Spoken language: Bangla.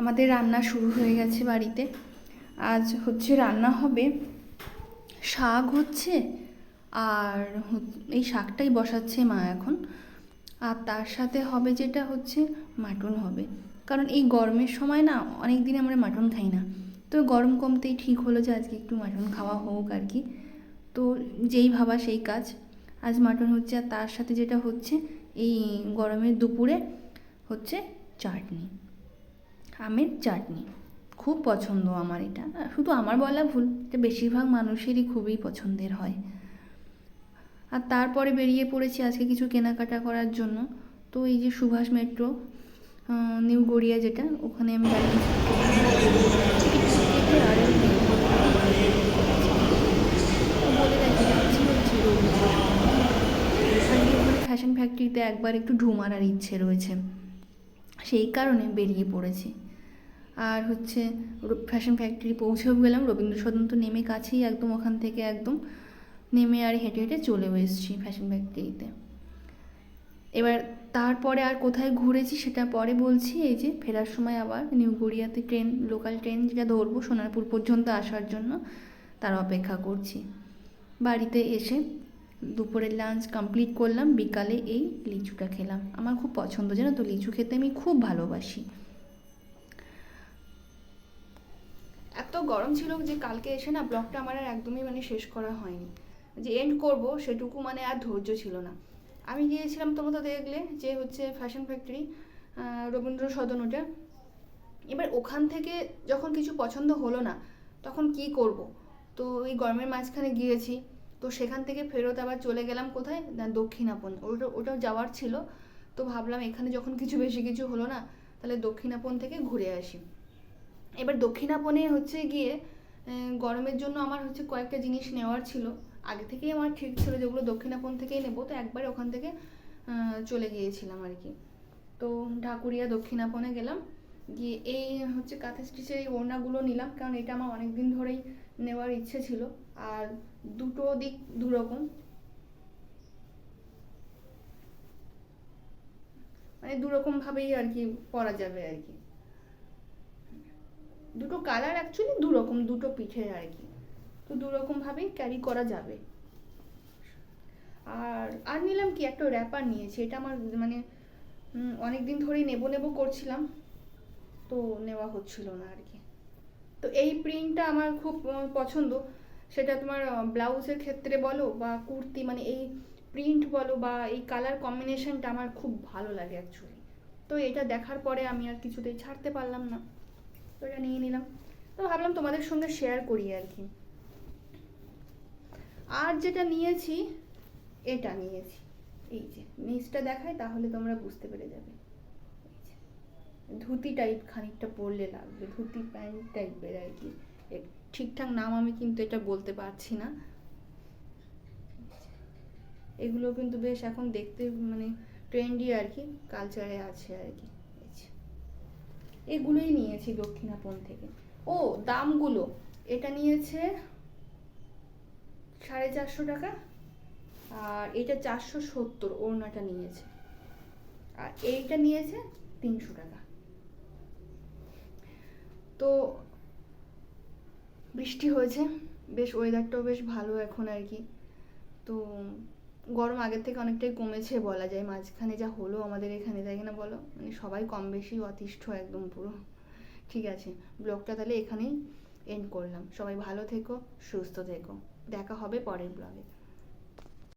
আমাদের রান্না শুরু হয়ে গেছে বাড়িতে। আজ হচ্ছে রান্না হবে শাক হচ্ছে, আর এই শাকটাই বসাচ্ছে মা এখন। আর তার সাথে হবে যেটা হচ্ছে মাটন হবে। কারণ এই গরমের সময় না অনেক দিন আমরা মাটন খাই না। তো গরম কমতেই ঠিক হলো যে আজকে একটু মাটন খাওয়া হোক আর কি। তো যেই ভাবা সেই কাজ। আজ মাটন হচ্ছে, আর তার সাথে যেটা হচ্ছে এই গরমের দুপুরে হচ্ছে চাটনি। আমের চাটনি। খুব পছন্দ আমার এটা। শুধু আমার বলা ভুল এটা বেশিরভাগ মানুষেরই খুবই পছন্দের হয়। আর তারপরে বেরিয়ে পড়েছি আজকে কিছু কেনাকাটা করার জন্য। তো এই যে সুভাষ মেট্রো নিউ গড়িয়া যেটা, ওখানে আমি ফ্যাশন ফ্যাক্টরিতে একবার একটু ঢু মারার ইচ্ছে রয়েছে। সেই কারণে বেরিয়ে পড়েছি। আর হচ্ছে ফ্যাশন ফ্যাক্টরি পৌঁছেও গেলাম। রবীন্দ্র সদন তো নেমে কাছেই একদম, ওখান থেকে একদম নেমে আর হেঁটে হেঁটে চলেও এসেছি ফ্যাশন ফ্যাক্টরিতে এবার তারপরে আর কোথায় ঘুরেছি সেটা পরে বলছি, এই যে ফেরার সময় আবার নিউ গড়িয়াতে ট্রেন লোকাল ট্রেন যেটা ধরবো সোনারপুর পর্যন্ত আসার জন্য, তার অপেক্ষা করছি। বাড়িতে এসে দুপুরের লাঞ্চ কমপ্লিট করলাম, বিকালে এই লিচুটা খেলাম। আমার খুব পছন্দ, জানো তো? লিচু খেতে আমি খুব ভালোবাসি। গরম ছিল যে কালকে এসে না ব্লগটা আমার আর একদমই মানে শেষ করা হয়নি। যে এন্ড করব সেটুকু মানে আর ধৈর্য ছিল না। আমি গিয়েছিলাম তোমরা তো দেখলে যে হচ্ছে ফ্যাশন ফ্যাক্টরি রবীন্দ্র সদন ওটা। এবার ওখান থেকে যখন কিছু পছন্দ হলো না, তখন কি করব? তো এই গরমের মাঝখানে গিয়েছি, তো সেখান থেকে ফেরত আবার চলে গেলাম কোথায়? না, দক্ষিণাপন। ওটা, ওটাও যাওয়ার ছিল। তো ভাবলাম এখানে যখন কিছু বেশি কিছু হলো না, তাহলে দক্ষিণাপন থেকে ঘুরে আসি। এবার দক্ষিণাপনে হচ্ছে গিয়ে গরমের জন্য আমার হচ্ছে কয়েকটা জিনিস নেওয়ার ছিল। আগে থেকেই আমার ঠিক ছিল যেগুলো দক্ষিণাপন থেকেই নেব, তো একবার ওখান থেকে চলে গিয়েছিলাম আর কি। তো ঢাকুরিয়া দক্ষিণাপনে গেলাম, গিয়ে এই হচ্ছে কাঁথা স্টিচের এই ওড়নাগুলো নিলাম, কারণ এটা আমার অনেক দিন ধরেই নেওয়ার ইচ্ছে ছিল। আর দুটো দিক দু রকম মানে দু রকম ভাবেই আর কি পরা যাবে আর কি। দুটো কালার অ্যাকচুয়ালি দু রকম দুটো পিঠের আর কি। তো দু রকম ভাবেই ক্যারি করা যাবে। আর আর নিলাম কি, একটা র্যাপার নিয়েছি, এটা আমার মানে অনেক দিন ধরেই নেব নেব করছিলাম, তো নেওয়া হচ্ছিল না আর কি। তো এই প্রিন্টটা আমার খুব পছন্দ। সেটা তোমার ব্লাউজের ক্ষেত্রে বলো বা কুর্তি মানে এই প্রিন্ট বলো বা এই কালার কম্বিনেশনটা আমার খুব ভালো লাগে অ্যাকচুয়ালি তো এটা দেখার পরে আমি আর কিছুতেই ছাড়তে পারলাম না। এটা নিয়ে নিলাম। তো ভাবলাম তোমাদের সঙ্গে শেয়ার করি আর কি। আর যেটা নিয়েছি, এটা নিয়েছি। এই যে নিচটা দেখায় তাহলে তোমরা বুঝতে পেরে যাবে। ধুতি টাইপ খানিকটা পরলে লাগবে, ধুতি প্যান্ট টাইপের আর কি। ঠিকঠাক নাম আমি কিন্তু এটা বলতে পারছি না। এগুলো কিন্তু বেশ এখন দেখতে মানে ট্রেন্ডি আর কি কালচারে আছে আর কি। এগুলোই নিয়েছি দক্ষিণাপন থেকে। ও, দামগুলো। এটা নিয়েছে সাড়ে চারশো টাকা আর এটা চারশো সত্তর ওড়নাটা নিয়েছে। আর এইটা নিয়েছে তিনশো টাকা। তো বৃষ্টি হয়েছে, বেশ ওয়েদারটাও বেশ ভালো এখন আর কি। তো গরম আগের থেকে অনেকটাই কমেছে বলা যায়। মাঝখানে যা হলো আমাদের এখানে, তাই না বলো? মানে সবাই কম বেশি অতিষ্ঠ একদম পুরো। ঠিক আছে ব্লগটা তাহলে এখানেই এন্ড করলাম। সবাই ভালো থেকো, সুস্থ থেকো। দেখা হবে পরের ব্লগে